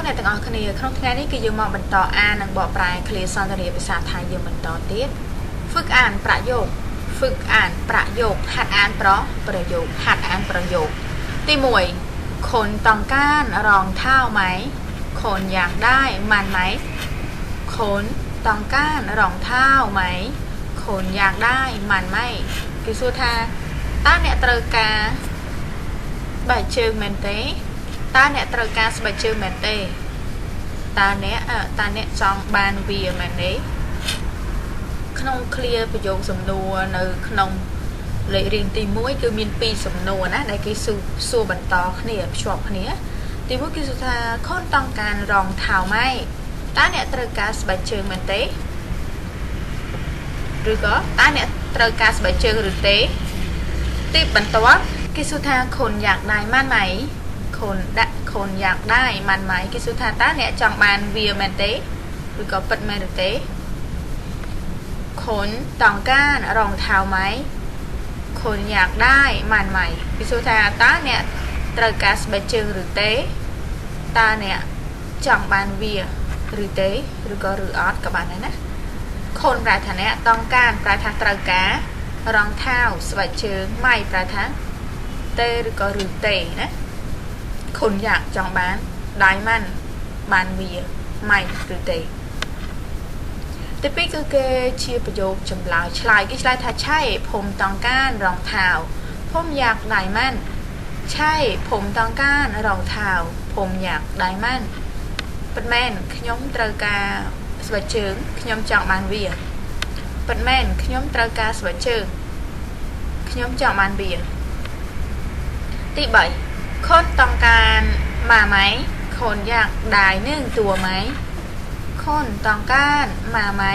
คนในต่างคนนี้ครั้งที่นี่คือยังมองบรรทออ่านหนังบอปลายคลีซอนเรียภาษาไทยยืมบรรทอติดฝึกอ่านประโยคฝึกอ่านประโยคหัดอ่านเพราะประโยคหัดอ่านประโยคตีมวยคนต้องการรองเท้าไหมคนอยากได้มันไหมคนต้องการรองเท้าไหมคนอยากได้มันไหมกิสุธาต้าเนี่ยตร์กาใบเชิงเมนเต้ តើអ្នកត្រូវការស្បែកជើងមែនទេតើអ្នកអឺតើអ្នកចង់បានវាមែនទេក្នុងឃ្លាប្រយោគសំណួរនៅ ក្នុងលេខរៀងទី1គឺមាន2សំណួរណាដែលគេសួរសួរបន្តគ្នាភ្ជាប់គ្នា ទី1គេសួរថាខនតង់ការរងថៅម៉ៃតើអ្នកត្រូវការស្បែកជើងមែនទេឬក៏តើអ្នកត្រូវការស្បែកជើងឬទេទីបន្ទាប់គេសួរថាខុនយ៉ាងដែរម៉ាន់ម៉ៃ ខុនដាក់ខុនយ៉ាងដែរម៉ាន់ម៉ៃគេសួរថាតើអ្នកចង់បានវាមែនទេឬក៏ពិតមែនឬទេខុនតង់ការរងថៅម៉ៃខុនយ៉ាងដែរម៉ាន់ម៉ៃគេសួរថាតើអ្នកត្រូវការស្បែកជើងឬទេតើអ្នកចង់បានវាឬទេឬក៏ឬអត់ក៏បានដែរណាខុនប្រែថាអ្នកតង់ការប្រែថាត្រូវការរងថៅស្បែកជើងម៉ៃប្រែថាទេឬក៏ឬទេណា ខុនយ៉ាងចង់បាន diamond បានវា mine ឬទេទីពីរគឺគេជាប្រយោគចម្លើយឆ្លើយគេឆ្លើយថាឆៃភូមិតង្ការរងថាវភូមិយ៉ាង diamond ឆៃភូមិតង្ការរងថាវភូមិយ៉ាង diamond ប៉ុន្តែខ្ញុំត្រូវការស្បែកជើងខ្ញុំចង់បានវាប៉ុន្តែខ្ញុំត្រូវការស្បែកជើងខ្ញុំចង់បានវាទី3 ខុនតង់ការម៉ាម៉ៃខុនอยากได้นึ่งตัวไหมคนต้องการម៉ាម៉ៃ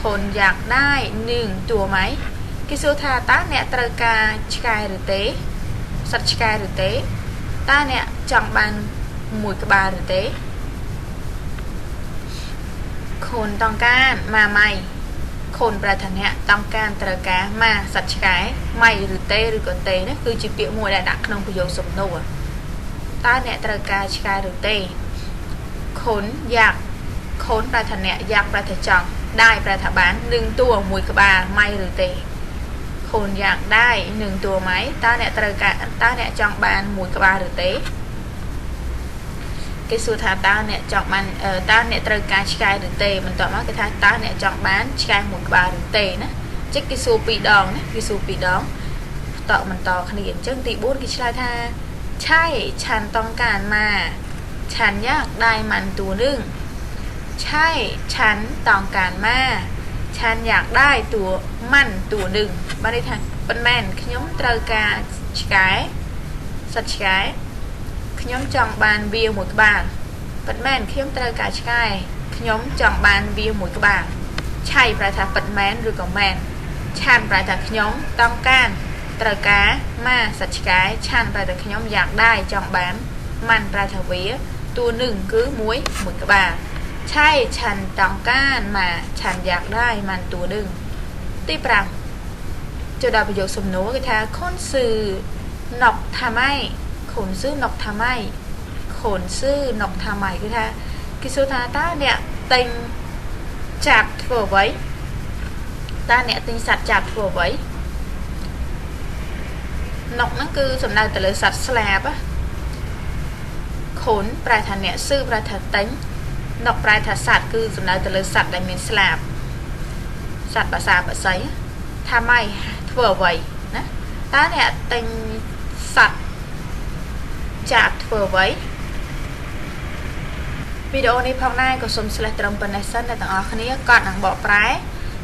ខុនอยากได้หนึ่งตัวไหมគេសួរថាតើអ្នកត្រូវការឆ្កែឬទេសត្វឆ្កែឬទេតើអ្នកចង់បានមួយក្បាលឬទេខូនតង់ការម៉ាម៉ៃ ខូនប្រាថ្នាតាមការត្រូវការម៉ាសັດឆ្កែម៉ៃឬតេឬក៏តេនេះគឺជាពាក្យមួយដែលដាក់ក្នុងប្រយោគសំណួរតើអ្នកត្រូវការឆ្កែឬទេខូនយ៉ាក់ខូនប្រាថ្នាយ៉ាក់ប្រាថ្នាចង់ได้ប្រាថ្នាបាននឹងតួមួយក្បាលម៉ៃឬទេខូនយ៉ាងដែរនឹងតួម៉ៃតើអ្នកត្រូវការតើអ្នកចង់បានមួយក្បាលឬទេ គេសួរថាតើអ្នកចង់បានតើអ្នកត្រូវការឆ្កែឬទេបន្ទាប់មកគេថាតើអ្នកចង់បានឆ្កែមួយក្បាលឬទេណាចឹងគេសួរពីរដងណាគេសួរពីរដងតក់បន្តគ្នាអញ្ចឹងទី4គេឆ្លើយថាឆៃឆានតង់ការមកឆានយ៉ាងដៃម៉ាន់ទូនឹងឆៃឆានតង់ការមកឆានយ៉ាងដៃតួម៉ាន់ទូនឹងបានន័យថាប៉ុន្មានខ្ញុំត្រូវការឆ្កែសត្វឆ្កែ ខ្ញុំចង់បានវាមួយក្បាលប៉ិតមែនខ្ញុំត្រូវការឆ្កែខ្ញុំចង់បានវាមួយក្បាលឆៃប្រែថាប៉ិតមែនឬក៏មែនឆានប្រែថាខ្ញុំតង់ការត្រូវការម៉ាសត្វឆ្កែឆានប្រែថាខ្ញុំយ៉ាងដែរចង់បានម៉ាន់ប្រែថាវាតួនឹងគឺមួយមួយក្បាលឆៃឆានតង់ការម៉ាឆានយ៉ាងដែរម៉ាន់តួនឹងទី5ចូលដល់ប្រយោគសំណួរគឺថាខុនស៊ឺណុកថាម៉េច ខូនស៊ឺណុកថាម៉ៃខូនស៊ឺណុកថាម៉ៃគឺថាគេសួរថាតើអ្នកទិញចាប់ធ្វើអ្វីតើអ្នកទិញសត្វចាប់ធ្វើអ្វីណុកហ្នឹងគឺសំដៅទៅលើសត្វស្លាបខូនប្រែថាអ្នកស៊ឺប្រែថាទិញណុកប្រែថាសត្វគឺសំដៅទៅលើសត្វដែលមានស្លាបសត្វភាសាបស័យថាម៉ៃធ្វើអ្វីណាតើអ្នកទិញសត្វចាក់ ធ្វើអ្វីវីដេអូនេះផងដែរក៏សូមឆ្លេះត្រឹមប៉ុណ្ណេះសិនអ្នកទាំងអស់គ្នាកត់នឹងបកប្រែ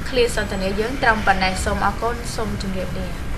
ឃ្លាសន្ទនាយើងត្រឹមប៉ុណ្ណេះសូមអរគុណសូមជម្រាបលា